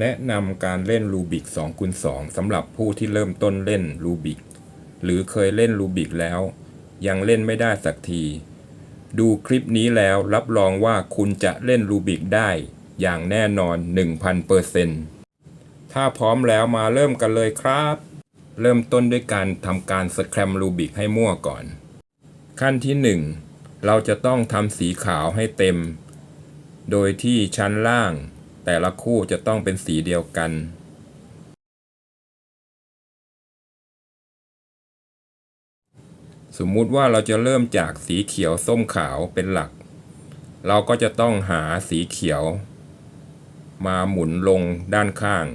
แนะนำการเล่นรูบิก2คูณ2สำหรับผู้ที่เริ่มต้นเล่นรูบิก หรือเคยเล่นรูบิกแล้ว ยังเล่นไม่ได้สักที ดูคลิปนี้แล้วรับรองว่าคุณจะเล่นรูบิกได้ อย่างแน่นอน 1,000%ถ้าพร้อมแล้วมาเริ่มกันเลยครับ เริ่มต้นด้วยการทำการสแครมรูบิกให้มั่วก่อน ขั้นที่ 1 เราจะต้องทำสีขาวให้เต็ม โดยที่ชั้นล่าง แต่ละคู่จะต้องเป็นสีเดียวกันสมมุติว่าเราจะเริ่มจากสีเขียวส้มขาวเป็นหลัก เราก็จะต้องหาสีเขียว มาหมุนลงด้านข้าง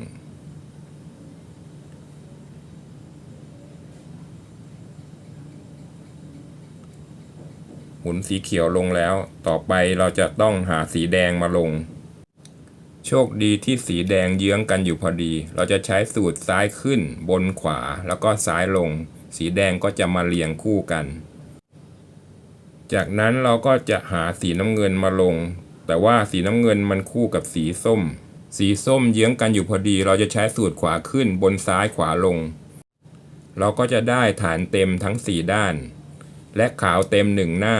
หมุนสีเขียวลงแล้ว ต่อไปเราจะต้องหาสีแดงมาลง โชคดีที่สีแดงเยื้องกันอยู่พอดี เราจะใช้สูตรซ้ายขึ้น บนขวาแล้วก็ซ้ายลง สีแดงก็จะมาเรียงคู่กัน จากนั้นเราก็จะหาสีน้ำเงินมาลง แต่ว่าสีน้ำเงินมันคู่กับสีส้ม สีส้มเยื้องกันอยู่พอดี เราจะใช้สูตรขวาขึ้น บนซ้ายขวาลง เราก็จะได้ฐานเต็มทั้งสี่ด้าน และขาวเต็มหนึ่งหน้า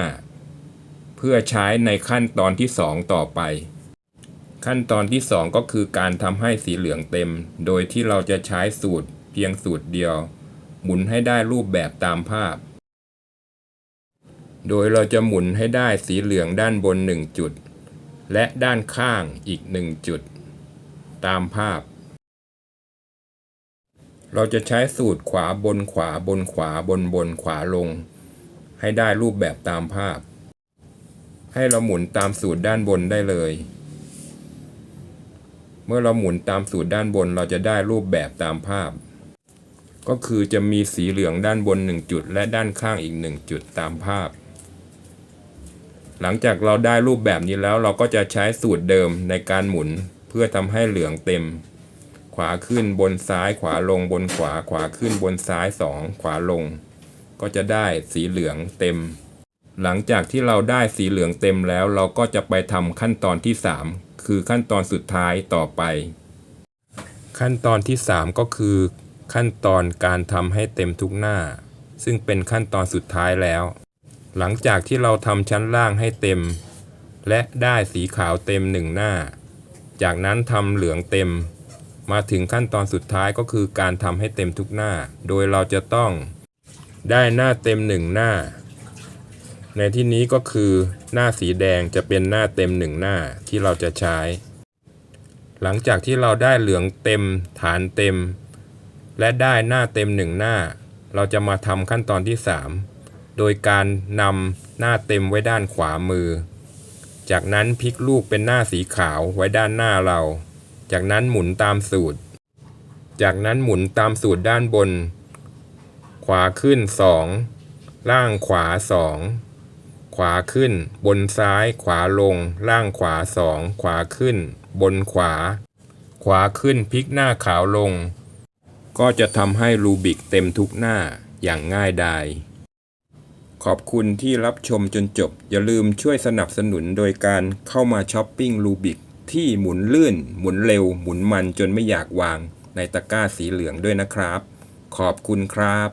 เพื่อใช้ในขั้นตอนที่สองต่อไป ขั้นตอนที่สองก็คือการทำให้สีเหลืองเต็ม โดยที่เราจะใช้สูตรเพียงสูตรเดียว หมุนให้ได้รูปแบบตามภาพ โดยเราจะหมุนให้ได้สีเหลืองด้านบน 1 จุด และด้านข้างอีก 1 จุด ตามภาพ เราจะใช้สูตรขวาบนขวาบนขวาบนบนขวาลง ให้ได้รูปแบบตามภาพ ให้เราหมุนตามสูตรด้านบนได้เลย เมื่อเราหมุนตามสูตรด้านบนเราจะได้รูปแบบตามภาพ ก็คือจะมีสีเหลืองด้านบน 1 จุด และด้านข้างอีก 1 จุดตามภาพ หลังจากเราได้รูปแบบนี้แล้วเราก็จะใช้สูตรเดิมในการหมุนเพื่อทำให้เหลืองเต็ม ขวาขึ้นบนซ้ายขวาลงบนขวาขวาขึ้นบนซ้ายสองขวาลง ก็จะได้สีเหลืองเต็ม หลังจากที่เราได้สีเหลืองเต็มแล้ว เราก็จะไปทำขั้นตอนที่ 3 คือขั้นตอนสุดท้ายต่อไป ขั้นตอนที่ 3 ก็คือ ขั้นตอนการทำให้เต็มทุกหน้า ซึ่งเป็นขั้นตอนสุดท้ายแล้ว หลังจากที่เราทำชั้นล่างให้เต็ม และได้สีขาวเต็มหนึ่งหน้า จากนั้นทำเหลืองเต็ม มาถึงขั้นตอนสุดท้ายก็คือการทำให้เต็มทุกหน้า โดยเราจะต้อง ได้หน้าเต็มหนึ่งหน้า ในที่นี้ก็คือหน้าสีแดงจะเป็นหน้าเต็มหนึ่งหน้าที่เราจะใช้ หลังจากที่เราได้เหลืองเต็มฐานเต็ม และได้หน้าเต็มหนึ่งหน้า เราจะมาทำขั้นตอนที่ 3 โดยการนำหน้าเต็มไว้ด้านขวามือ จากนั้นพลิกลูกเป็นหน้าสีขาวไว้ด้านหน้าเรา จากนั้นหมุนตามสูตร จากนั้นหมุนตามสูตรด้านบน ขวาขึ้น 2 ล่างขวา 2 ขวาขึ้น บนซ้าย ขวาลง ล่างขวา2ขวาขึ้น บนขวา ขวาขึ้นพลิกหน้าขาวลง ก็จะทำให้รูบิกเต็มทุกหน้าอย่างง่ายดายขอบคุณที่รับชมจนจบ อย่าลืมช่วยสนับสนุนโดยการเข้ามาช้อปปิ้งรูบิกที่หมุนลื่น หมุนเร็ว หมุนมันจนไม่อยากวางในตะกร้าสีเหลืองด้วยนะครับ ขอบคุณครับ